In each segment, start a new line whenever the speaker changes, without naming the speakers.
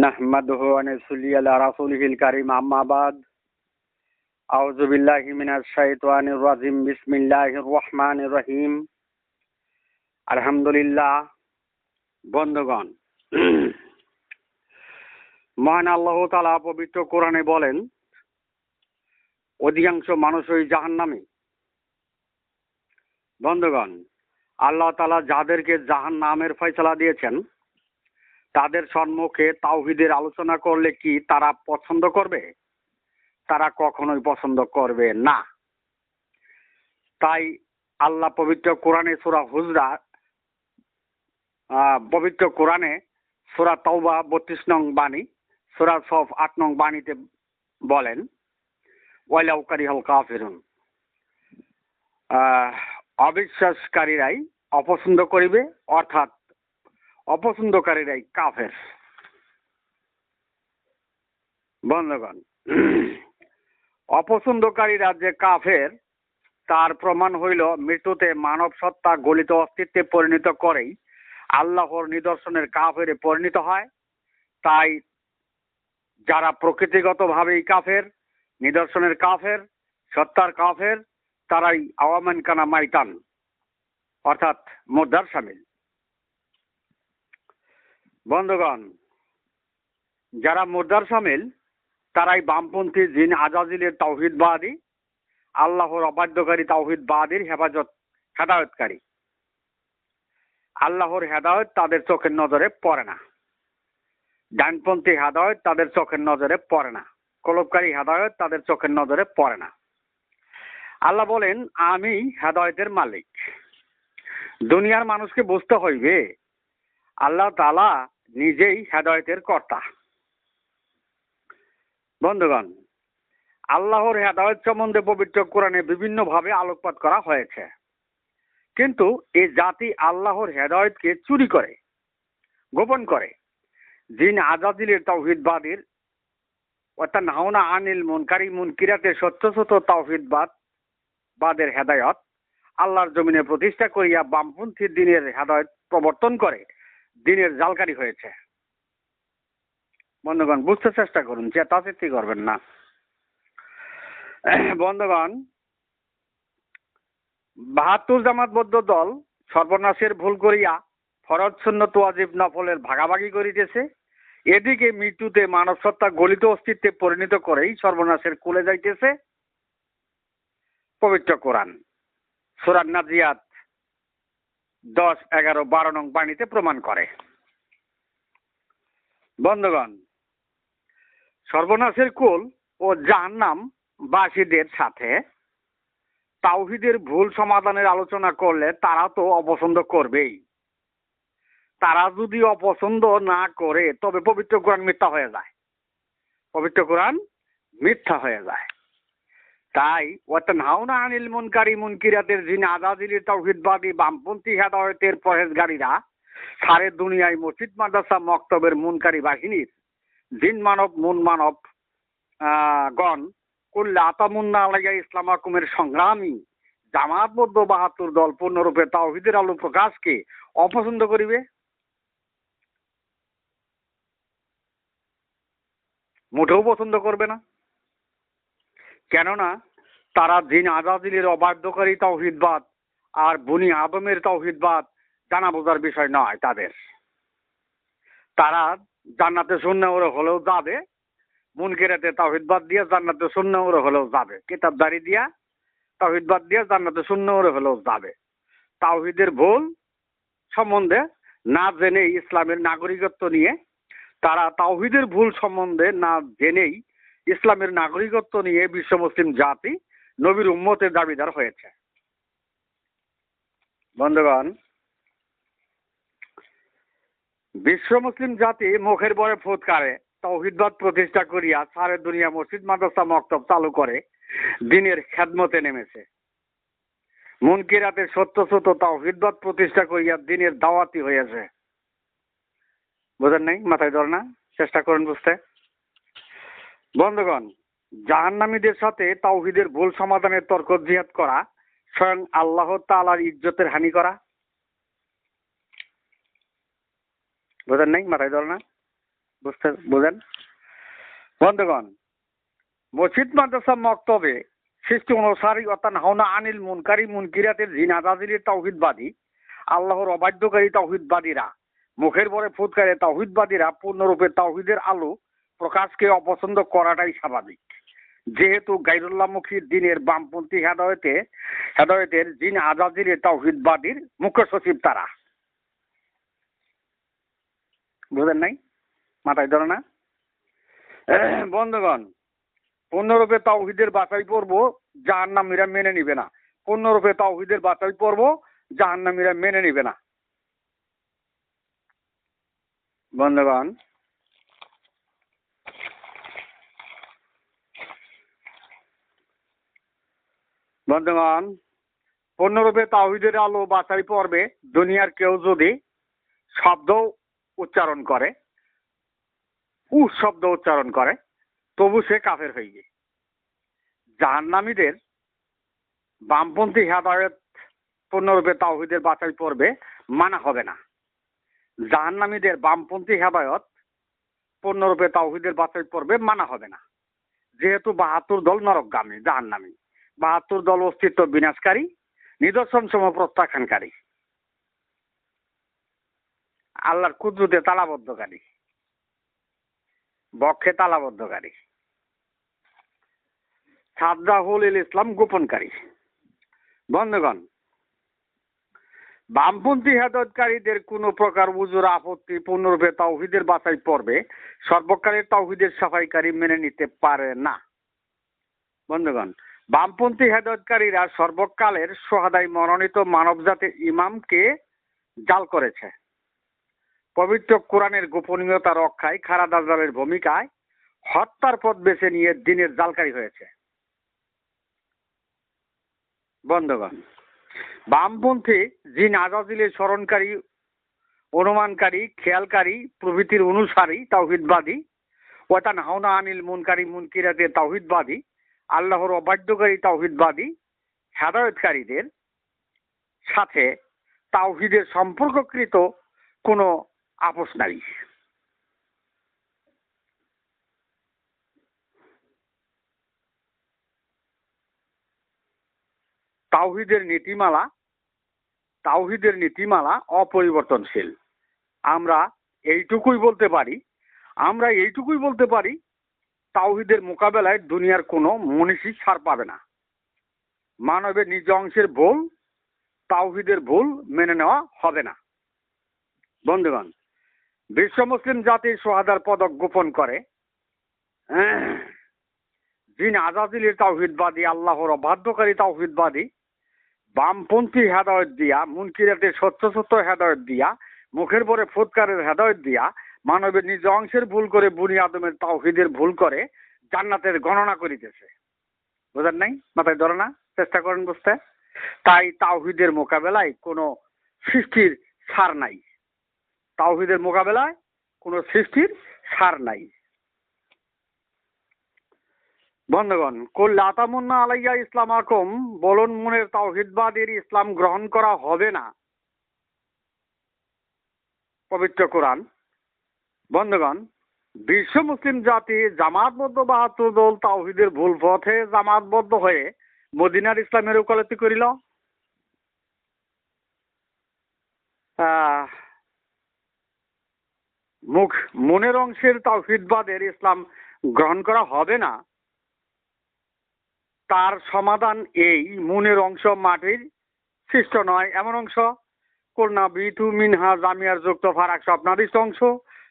নাহমাদুহু ওয়া নাসলি আলা রাসূলিহিল কারীম। আম্মা বাদ। আউযু বিল্লাহি মিনাশ শাইতানির রাজিম। বিসমিল্লাহির রহমানির রহিম। বন্ধুগণ, মহান আল্লাহ তাআলা পবিত্র কোরআনে বলেন, অধিকাংশ মানুষ ওই জাহান নামে বন্ধুগণ, আল্লাহ তালা যাদেরকে জাহান্নামের ফয়সালা দিয়েছেন তাদের সম্মুখে তাওহিদের আলোচনা করলে কি তারা পছন্দ করবে? তারা কখনোই পছন্দ করবে না। তাই আল্লাহ পবিত্র কোরআনে সুরা হুজরা পবিত্র কোরআনে সুরা তৌবা বত্রিশ নং বাণী, সুরা সফ আট নং বাণীতে বলেন ওয়াইলাউকারি হল কাফিরুন। অবিশ্বাসকারীরাই অপছন্দ করিবে, অর্থাৎ অপছন্দকারীরাই কাফের। বন্ধগণ, অপছন্দকারীরা যে কাফের, তার প্রমাণ হইল মৃত্যুতে মানব সত্তা গলিত অস্তিত্বে পরিণত করেই আল্লাহর নিদর্শনের কাফেরে পরিণত হয়। তাই যারা প্রকৃতিগতভাবেই কাফের, নিদর্শনের কাফের, সত্তার কাফের, তারাই আওয়ামান কানা মাইতান, অর্থাৎ মোদ্দার সামিল। বন্ধুগণ, যারা মোর্দার সামিল, তারাই বামপন্থী জিন আজাজিলের তাওহিদবাদী, আল্লাহর অবাধ্যকারী তাওহিদ তাওহিদবাদীর হেফাজত, হেদায়তকারী। আল্লাহর হেদায়ত তাদের চোখের নজরে পড়ে না। ডানপন্থী হেদায়ত তাদের চোখের নজরে পড়ে না। কলবকারী হেদায়ত তাদের চোখের নজরে পড়ে না। আল্লাহ বলেন, আমি হেদায়তের মালিক। দুনিয়ার মানুষকে বুঝতে হইবে, আল্লাহ তালা নিজেই হেদায়তের কর্তা। বন্ধুগণ, আল্লাহর হেদায়ত সম্বন্ধে পবিত্র কোরআনে বিভিন্নভাবে আলোকপাত করা হয়েছে। কিন্তু এই জাতি আল্লাহর হেদায়তকে চুরি করে, গোপন করে। জিন আজাদিলের তাওহিদবাদীর, অর্থাৎ নাহনা আনিল মুনকারি মুনকিরাতে সত্য সত্য তাওহিদবাদ, বাদের হেদায়ত, আল্লাহর জমিনে প্রতিষ্ঠা করিয়া বামপন্থী দিনের হেদায়ত প্রবর্তন করে। দিনের জালকারি হয়েছে। বন্ধুগণ, বুঝতে চেষ্টা করুন, যে চেতাচেতি করবেন না। বন্ধুগণ, বাহাত্তর জামাতবদ্ধ দল সর্বনাশের ভুল করিয়া ফরজ সুন্নত ওয়াজিব নফলের ভাগাভাগি করিতেছে। এদিকে মৃত্যুতে মানব সত্তা গলিত অস্তিত্বে পরিণত করেই সর্বনাশের কুলে যাইতেছে। পবিত্র কোরআন। সুরান নাজিয়াত দশ, এগারো, বারো নং বাণীতে প্রমাণ করে। বন্ধুগণ, সর্বনাশের কুল ও জাহান্নাম বাসীদের সাথে তাওহিদের ভুল সমাধানের আলোচনা করলে তারা তো অপছন্দ করবেই। তারা যদি অপছন্দ না করে, তবে পবিত্র কোরআন মিথ্যা হয়ে যায়। পবিত্র কোরআন মিথ্যা হয়ে যায়। তাই ওয়াতান হাওনা আনিল মুনকারি মুনকিরাতের যিনি আজাদিলির তাওহিদবাদী বামপন্থী হেদায়তের পরেজগারীরা সারে দুনিয়ায় মসজিদ, মাদ্রাসা, মক্তবের মুনকারী বাহিনীর দিন মানব, মুন মানব গণ করলে আতামুন্না আলাইয়া ইসলাম আকুমের সংগ্রামী জামাতবদ্ধ বাহাত্তর দল পূর্ণরূপে তাওহিদের আলো প্রকাশকে অপছন্দ করিবে? মোটেও পছন্দ করবে না। কেননা তারা দিন আজাদিলের অবাধ্যকারী তাওহিদবাদ আর বনি আদমের তাওহিদবাদ জানা বোঝার বিষয় নয় তাদের। তারা জান্নাতে শূন্য ওরে হলেও যাবে, মুনকেরাতে তাওহিদবাদ দিয়ে জান্নাতে শূন্য ওরে হলেও যাবে। কিতাবদারি দিয়া তাওহিদবাদ দিয়ে জান্নাতে শূন্য ওরে হলেও যাবে। তাওহিদের ভুল সম্বন্ধে না জেনে ইসলামের নাগরিকত্ব নিয়ে তারা তাওহিদের ভুল সম্বন্ধে না জেনেই ইসলামের নাগরিকত্ব নিয়ে বিশ্ব মুসলিম জাতি নবীর উম্মতের দাবিদার হয়েছে। বন্ধুগণ, বিশ্ব মুসলিম জাতি মুখের বরে ফুৎকারে তৌহিদবাদ প্রতিষ্ঠা করিয়া সারে দুনিয়া মসজিদ, মাদ্রাসা, মক্তব চালু করে, দিনের খেদমতে নেমেছে। মুনকিরাতে সত্য সত্য তৌহিদবাদ প্রতিষ্ঠা করিয়া দিনের দাওয়াতি হয়েছে। বোঝেন নাই? মাথায় ধর না, চেষ্টা করুন বুঝতে। বন্ধুগণ, জাহান্নামীদের সাথে তাওহিদের ভুল সমাধানের তর্ক জিহাদ করা স্বয়ং আল্লাহ তালার ইজ্জতের হানি করা। বোঝেন নাই? মাথায় ধর না? বুঝতে, বুঝেন? বন্ধুগণ, মসজিদ, মাদ্রাসা, মক্তবে সৃষ্টি অনুসারী অর্থাৎ হাওনা আনিল মুনকারি মুনকিরাতের জিনাদাজির তাওহিদবাদী, আল্লাহর অবাধ্যকারী তাওহিদবাদীরা, মুখের পরে ফুৎকারে তাওহিদবাদীরা পূর্ণরূপে তাওহিদের আলো প্রকাশকে অপছন্দ করাটাই স্বাভাবিক। যেহেতু গাইরুল্লাহমুখী দিনের বামপন্থী হেদায়তে, হেদায়তের জিন আজাজির তাওহিদবাদীর মুখ্য সচিব তারা। বুঝেন নাই? মাথায় ধরে না? বন্ধুগণ, পূর্ণরূপে তাওহিদের বাছাই পড়ব জাহান্নামীরা মেনে নিবে না। পূর্ণরূপে তাওহিদের বাছাই পড়ব জাহান্নামীরা মেনে নিবে না। বন্ধুগণ বন্ধুগণ পূর্ণরূপে তাওহিদের আলো বাছাই পর্বে দুনিয়ার কেউ যদি শব্দ উচ্চারণ করে উ শব্দ উচ্চারণ করে, তবু সে কাফের হয়ে যায় জাহান্নামীদের বামপন্থী হেদায়ত পূর্ণরূপে তাওহিদের বাছাই পর্বে মানা হবে না। জাহান্নামীদের বামপন্থী হেদায়ত পূর্ণরূপে তাওহিদের বাছাই পর্বে মানা হবে না। যেহেতু বাহাত্তর দল নরকগামী জাহান্নামী। বাহাত্তর দল অস্তিত্ব বিনাশকারী, নিদর্শন সম প্রত্যাখ্যানকারী। আল্লাহর কুদরতে তালাবদ্ধকারী। বক্ষে তালাবদ্ধকারী। সাদ্দাহুল ইসলাম গোপনকারী। বন্ধুগণ, বামপন্থী হেদতকারীদের কোনো প্রকার উজুর আপত্তি পূর্ণরূপে তাওহিদের বাছাই পর্বে সর্বকালের তাওহিদের সাফাইকারী মেনে নিতে পারে না। বন্ধুগণ বামপন্থী হেদায়তকারীরা সর্বকালের সোহাদাই মনোনীত মানবজাতির ইমামকে জাল করেছে। পবিত্র কোরআনের গোপনীয়তা রক্ষায় খারা দাজালের ভূমিকায় হত্যার পথ বেছে নিয়ে দিনের জালকারী হয়েছে। বন্ধগণ, বামপন্থী জিন আজাজিলের স্মরণকারী, অনুমানকারী, খেয়ালকারী, প্রভৃতির অনুসারী, তাওহিদবাদী ওয়াতান হাওনা আনিল মুনকারী মুনকিরাতে তাওহিদবাদী আল্লাহর অবাধ্যকারী তাওহিদবাদী হেদায়তকারীদের সাথে তাওহিদের সম্পর্ককৃত কোনো আপোষ নাই। তাওহিদের নীতিমালা তাওহিদের নীতিমালা অপরিবর্তনশীল। আমরা এইটুকুই বলতে পারি, আমরা এইটুকুই বলতে পারি তাওহিদের মোকাবেলায় দুনিয়ার কোনো মনীষী ছাড় পাবে না। মানবের নিজ অংশের ভুল, তাওহিদের ভুল মেনে নেওয়া হবে না। বন্ধুগণ, বিশ্ব মুসলিম জাতির সোহাদার পদক গোপন করে। যিনি আজাদিলের তাওহিদবাদী, আল্লাহর অবাধ্যকারী তাওহিদবাদী, বামপন্থী হেদায়ত দিয়া মুনকিরাতে সত্য সত্য হেদায়ত দিয়া, মুখের পরে ফুৎকারের হেদায়ত দিয়া মানবের নিজ অংশের ভুল করে বুনি আদমের তাওহিদের ভুল করে জান্নাতের গণনা করিতেছে। বোঝার নাই? মাথায় ধরে না, চেষ্টা করেন বুঝতে। তাই তাওহিদের মোকাবেলায় কোনো সৃষ্টির সার নাই। তাওহিদের মোকাবেলায় কোনো সৃষ্টির সার নাই। বন্ধুগণ কল্লা আতামুন্না আলাইয়া ইসলাম আকম, বলন মনের তাওহিদবাদের ইসলাম গ্রহণ করা হবে না। পবিত্র কোরআন। বন্ধুগণ, বিশ্ব মুসলিম জাতি জামাতবদ্ধ বাহাত্তর দল তাওহিদের ভুল পথে জামাতবদ্ধ হয়ে মদিনার ইসলামের ওকালতি করিল। মুখ মনের অংশের তাওহিদবাদের ইসলাম গ্রহণ করা হবে না। তার সমাধান এই মনের অংশ মাটির সৃষ্ট নয়। এমন অংশ, কন্যা বিতু মিনহা জামিয়ার যুক্ত ফারাক স্বপ্নাদিষ্ট অংশ।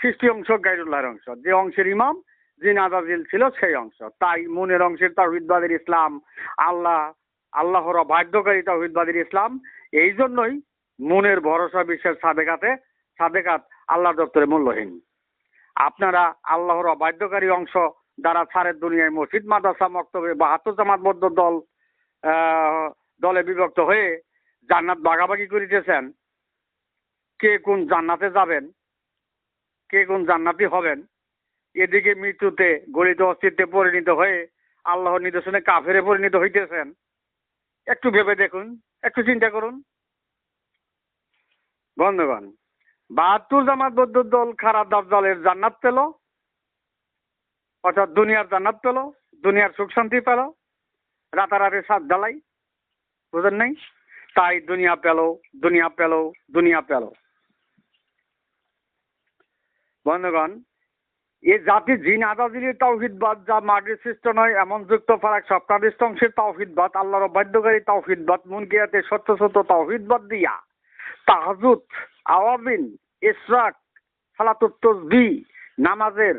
সৃষ্টি অংশ গাইরুল্লাহর অংশ। যে অংশের ইমাম, যে নাজাজিল ছিল সেই অংশ। তাই মনের অংশের তাহিদবাদের ইসলাম, আল্লাহ, আল্লাহর বাধ্যকারী তাহিদবাদের ইসলাম, এই জন্যই মনের ভরসা বিশ্বের সাদেকাতে, সাদেকাত আল্লাহ দপ্তরে মূল্যহীন। আপনারা আল্লাহর অবাধ্যকারী অংশ দ্বারা সারের দুনিয়ায় মসজিদ, মাদ্রাসা, মক্তবে বাহাত্তর জামাতবদ্ধ দল দলে বিভক্ত হয়ে জান্নাত ভাগাভাগি করিতেছেন, কে কোন জান্নাতে যাবেন কে কোন জান্নাতি হবেন? এদিকে মৃত্যুতে গলিত অস্তিত্বে পরিণত হয়ে আল্লাহর নিদর্শনে কাফেরে পরিণত হইতেছেন। একটু ভেবে দেখুন, একটু চিন্তা করুন। বন্ধুগণ, বাহাত্তর জামাত বদ্ধ দল খারাপ দলের জান্নাত পেল, অর্থাৎ দুনিয়ার জান্নাত পেল, দুনিয়ার সুখ শান্তি পেল, রাতারাতি সাত জ্বালাই, বুঝেন নাই? তাই দুনিয়া পেল দুনিয়া পেল দুনিয়া পেল। বন্ধুগণ, এই জাতি জিন আজাদির তাওহিদবাদ যা মাটির সৃষ্ট নয়, এমন যুক্ত ফারাক সপ্তাধিষ্ট অংশের তাওহিদবাদ আল্লাহর বাধ্যকারী তাওহিদবাদ মুনকিয়াতে সত্য সত্য তাওহিদবাদ দিয়া তাহাজুদ, আওয়াবিন ইসরাক সালাতুত তসবি নামাজের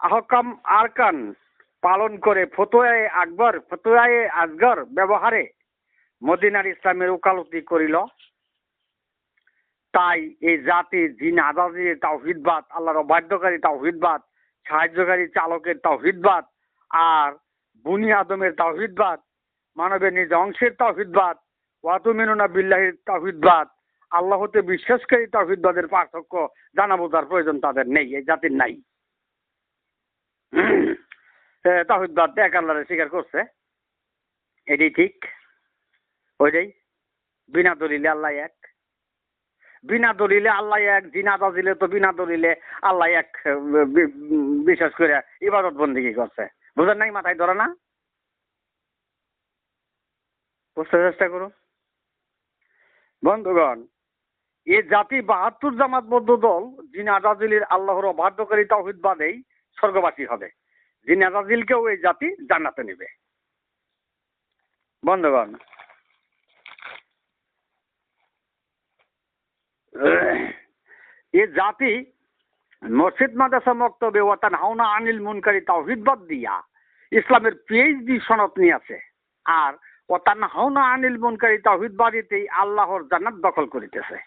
আহকাম আরকান পালন করে ফতোয়ায়ে আকবর, ফতোয়ায়ে আজগর ব্যবহারে মদিনার ইসলামের ওকালতি করিল। তাই এই জাতি, জিন আজাদির তাওহিদবাদ, আল্লাহর অবাধ্যকারী তাওহিদবাদ, সাহায্যকারী চালকের তাওহিদবাদ আর বুনি আদমের তাওহিদবাদ, মানবের নিজ অংশের তাওহিদবাদ, ওয়াতুমিনুনা বিল্লাহির তাওহিদবাদ, আল্লাহতে বিশ্বাসকারী তাওহিদবাদের পার্থক্য জানা বোঝার প্রয়োজন তাদের নেই, এই জাতির নাই। তাওহিদবাদ এক আল্লাহরে স্বীকার করছে। এটাই ঠিক। ওইটাই। বিনা দলিলে আল্লাহ এক। বিনা দলিলে আল্লাহ এক জিনাদা দিলে তো বিনা দলিলে আল্লাহ এক বিশ্বাস করে ইবাদত বন্দিগি করছে। বুঝেন নাই মাথায় ধরে না? বুঝতে চেষ্টা করুন। বন্ধুগণ, এ জাতি বাহাত্তর জামাত বদ্ধ দল জিন আজাজিলের আল্লাহর অবাধ্যকারী তাহিদবাদেই স্বর্গবাসী হবে। জিন আজাজিলকেও এই জাতি জান্নাতে নেবে। বন্ধুগণ এ জাতি মসজিদ মাদ্রাসা মক্তবে ওয়াতান হাওনা আনিল মুনকারি তাওহিদবাদ দিয়া ইসলামের পিএইচডি সনদ নিয়ে আছে আর ওতান হাওনা আনিল মুনকারি তাওহিদবাদীতেই আল্লাহর জান্নাত দখল করিতেছে।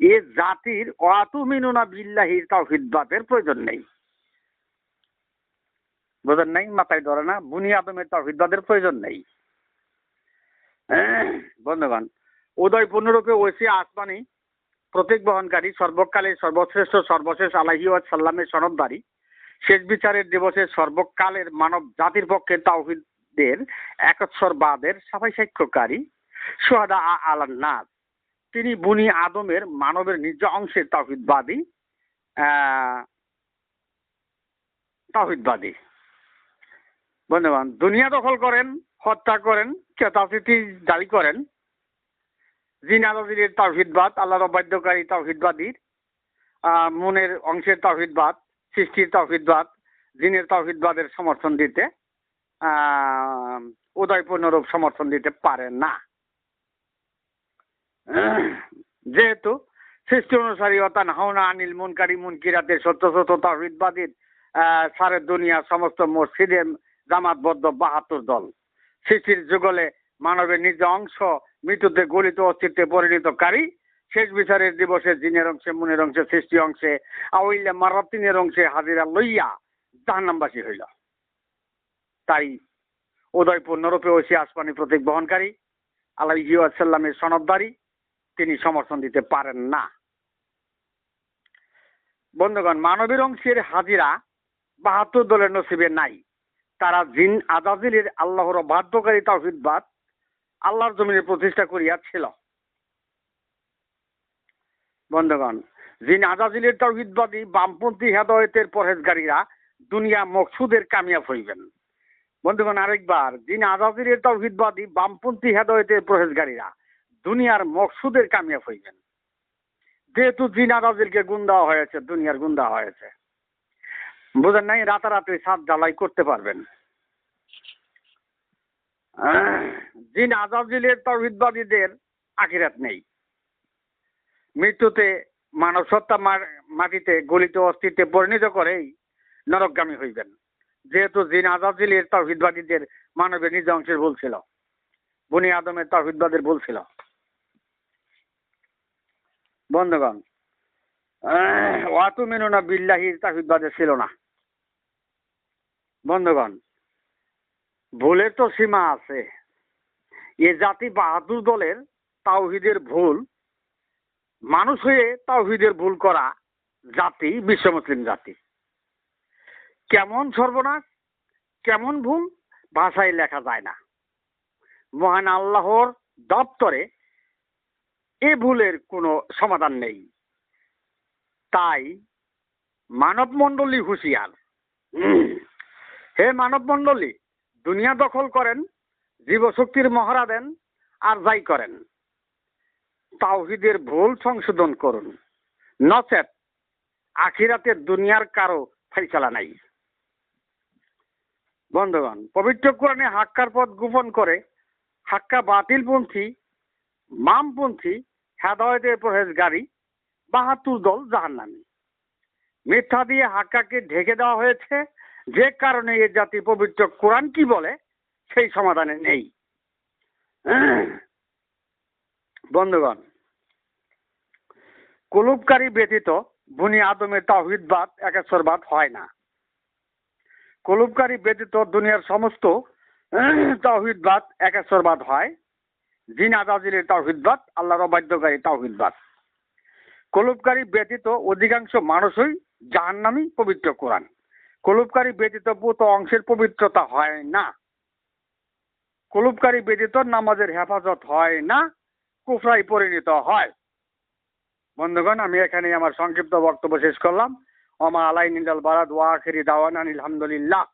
এ জাতির অয়াতুমিনুনা বিল্লাহির তাওহিদবাদের প্রয়োজন নেই। বোঝেন নাই? মাথায় ধরে না? বুনিয়াদমের তাওহিদবাদের প্রয়োজন নেই। বন্ধুগণ উদয় পূর্ণরূপে ঐশী আসমানি প্রতীক বহনকারী, সর্বকালের সর্বশ্রেষ্ঠ, সর্বশেষ আলাহি সাল্লামের সনদদারি শেষ বিচারের দিবসে সর্বকালের মানব জাতির পক্ষে তাওহিদের একৎসরবাদের সাফাই সাক্ষ্যকারী সোহাদা আলান্নাস। তিনি বুনি আদমের মানবের নিজ অংশের তাওহিদবাদী তাওহিদবাদী। বন্ধুবান দুনিয়া দখল করেন, হত্যা করেন, চেতাচিতি জারি করেন জিনাদির তাওহিদবাদ আল্লাহর বাধ্যকারী তাওহিদবাদীর মনের অংশের তাওহিদবাদ, সৃষ্টির তাওহিদবাদ, জিনের তাওহিদবাদের সমর্থন দিতে উদয়পূর্ণরূপ সমর্থন দিতে পারে না। যেহেতু সৃষ্টি অনুসারী অতান হাওনা আনিল মুনকারী মুনকিরাতে সত্য সত্য তাওহিদবাদীর সারে দুনিয়া সমস্ত মসজিদে জামাতবদ্ধ বাহাত্তর দল, সৃষ্টির যুগলে মানবের নিজ অংশ মৃত্যুতে গলিত অস্তিত্বে পরিণতকারী শেষ বিচারের দিবসে জিনের অংশে, মনের অংশে সৃষ্টি অংশে আউইল্লা মারাতিনের অংশে হাজিরা লইয়া জাহান্নামবাসী হইল। তাই উদয় পূর্ণরূপে ঐশী আসমানি প্রতীক বহনকারী আল্লাহ সাল্লামের সনদদারি তিনি সমর্থন দিতে পারেন না। বন্ধুগণ, মানবীর অংশের হাজিরা বাহাত্তর দলের নসিবে নাই। তারা জিন আজাজিলের আল্লাহর বাধ্যকারী তাহিদবাদ আল্লাহর জমিনে প্রতিষ্ঠা করিয়াছিল। বন্ধুগণ জিন আজাজিলের তাহিদবাদী বামপন্থী হেদায়তের পরহেজগারীরা, দুনিয়া মকসুদের কামিয়াব হইবেন। বন্ধুগণ, আরেকবার জিন আজাজিলের তাহিদবাদী বামপন্থী হেদায়তের পরহেজগারীরা, দুনিয়ার মকসুদের কামিয়াব হইবেন। যেহেতু জিন আজাজিলকে গুণ দেওয়া হয়েছে, দুনিয়ার গুণ দেওয়া হয়েছে। বুঝেন নাই, রাতারাতি সাত জ্বালাই করতে পারবেন। জিন আজাজিলের তৌহিদবাদীদের আখিরাত নেই। মৃত্যুতে মানব সত্তা মাটিতে গলিত অস্তিত্বে পরিণত করেই নরকগামী হইবেন। যেহেতু জিন আজাজিলের তৌহিদবাদীদের মানবের নিজ অংশের ভুল ছিল। বনি আদমের তৌহিদবাদের ভুল ছিল। বন্ধুগণ ওয়াতু মেনুনা বিল্লাহির তাহিদবাদের ছিল না। বন্ধুগণ ভুলের তো সীমা আছে। এ জাতি বাহাদুর দলের তাওহিদের ভুল, মানুষ হয়ে তাওহিদের ভুল করা জাতি, বিশ্ব মুসলিম জাতি। কেমন সর্বনাশ, কেমন ভুল, ভাষায় লেখা যায় না। মহান আল্লাহর দপ্তরে এ ভুলের কোনো সমাধান নেই। তাই মানব মণ্ডলী হুঁশিয়ার। হে মানব মণ্ডলী দুনিয়া দখল করেন, জীবশক্তির মহড়া দেন আর যাই করেন। তাওহিদের ভুল সংশোধন করুন। নচেত আখিরাতে দুনিয়ার কারও ফাইসালা নাই। বন্ধুগণ, পবিত্র কোরআনে হাক্কার পথ গোপন করে হাক্কা বাতিলপন্থী মামপন্থী হেদায়তের পরহেজগারী বাহাত্তর দল জাহান্নামী। মিথ্যা দিয়ে হাক্কাকে ঢেকে দেওয়া হয়েছে যে কারণে এ জাতি পবিত্র কোরআন কি বলে, সেই সমাধানে নেই। বন্ধুগণ, কুলুপকারী ব্যতীত বুনি আদমের তাহিদবাদ একেশ্বরবাদ হয় না। কলুপকারী ব্যতীত দুনিয়ার সমস্ত তাহিদবাদ একেশ্বরবাদ হয়। জিন আজাজিলের তাহিদবাদ আল্লাহর অবাধ্যকারী তাহিদবাদ কলুপকারী ব্যতীত অধিকাংশ মানুষই জাহান্নামী পবিত্র কোরআন। কলুপকারী ব্যতীত ভূত অংশের পবিত্রতা হয় না। কলুপকারী ব্যতীত নামাজের হেফাজত হয় না কুফরাই পরিণত হয়। বন্ধুগণ, আমি এখানে আমার সংক্ষিপ্ত বক্তব্য শেষ করলাম। অমা আলাই নিজাল বারাদ ওয়া আখেরি দাওয়ান আলহামদুলিল্লাহ।